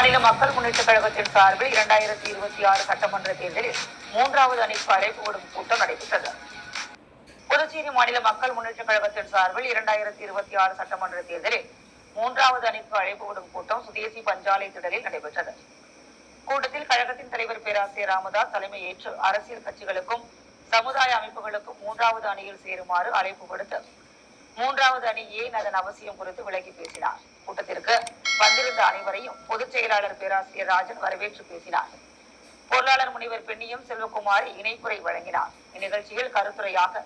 மாநில மக்கள் முன்னேற்ற கழகத்தின் சார்பில் இரண்டாயிரத்தி இருபத்தி ஆறு சட்டமன்ற தேர்தலில் மூன்றாவது அணிக்கு அழைப்பு விடும் கூட்டம் நடைபெற்றது. புதுச்சேரி மாநில மக்கள் முன்னேற்ற கழகத்தின் சார்பில் இரண்டாயிரத்தி இருபத்தி ஆறு சட்டமன்ற தேர்தலில் மூன்றாவது அணிக்கு அழைப்பு விடும் கூட்டம் சுதேசி பஞ்சாலை திடலில் நடைபெற்றது. கூட்டத்தில் கழகத்தின் தலைவர் பேராசிரியர் ராமதாஸ் தலைமை ஏற்று அரசியல் கட்சிகளுக்கும் சமுதாய அமைப்புகளுக்கும் மூன்றாவது அணியில் சேருமாறு அழைப்பு விடுத்து மூன்றாவது அணி ஏன் அதன் அவசியம் குறித்து விளக்கி பேசினார். கூட்டத்திற்கு வந்திருந்த அனைவரையும் பொதுச் செயலாளர் பேராசிரியர் ராஜன் வரவேற்று பேசினார். பொருளாளர் முனைவர் பெண்ணியும் செல்வகுமாரி இணைப்புரை வழங்கினார். இந்நிகழ்ச்சியில் கருத்துரையாக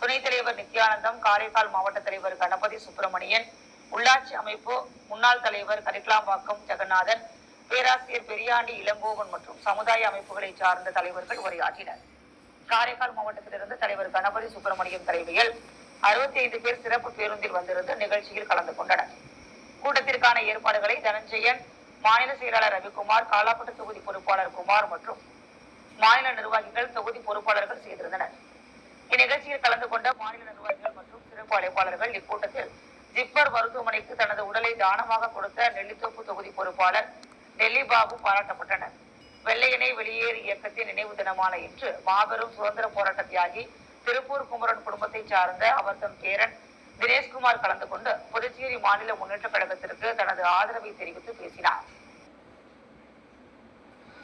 துணைத் தலைவர் நித்யானந்தம் காரைக்கால் மாவட்ட தலைவர் கணபதி சுப்பிரமணியன் உள்ளாட்சி அமைப்பு முன்னாள் தலைவர் கரிக்கலாம்பாக்கம் ஜெகநாதன் பேராசிரியர் பெரியாண்டி இளங்கோவன் மற்றும் சமுதாய அமைப்புகளை சார்ந்த தலைவர்கள் உரையாற்றினர். காரைக்கால் மாவட்டத்திலிருந்து தலைவர் கணபதி சுப்பிரமணியம் தலைமையில் அறுபத்தி ஐந்து பேர் சிறப்பு பேருந்தில் வந்திருந்து நிகழ்ச்சியில் கலந்து கொண்டனர். ஏற்பாடுகளை தனஞ்சயன் மாநில செயலாளர் ரவிக்குமார் காலாப்பட்டு தொகுதி பொறுப்பாளர் குமார் மற்றும் மாநில நிர்வாகிகள் தொகுதி பொறுப்பாளர்கள் செய்திருந்தனர் இந்நிகழ்ச்சியில் கலந்து கொண்ட மாநில நிர்வாகிகள் மற்றும் சிறப்பு அழைப்பாளர்கள் இக்கூட்டத்தில் ஜிப்மர் மருத்துவமனைக்கு தனது உடலை தானமாக கொடுத்த நெல்லித்தோப்பு தொகுதி பொறுப்பாளர் டெல்லி பாபு பாராட்டப்பட்டனர். வெள்ளையனை வெளியேறு இயக்கத்தின் நினைவு தினமான இன்று மாபெரும் சுதந்திர போராட்ட தியாகி திருப்பூர் குமரன் குடும்பத்தைச் சார்ந்த அவர் தம் பேரன் தினேஷ்குமார் கலந்து கொண்டு புதுச்சேரி மாநில முன்னேற்ற கழகத்திற்கு தனது ஆதரவை தெரிவித்து பேசினார்.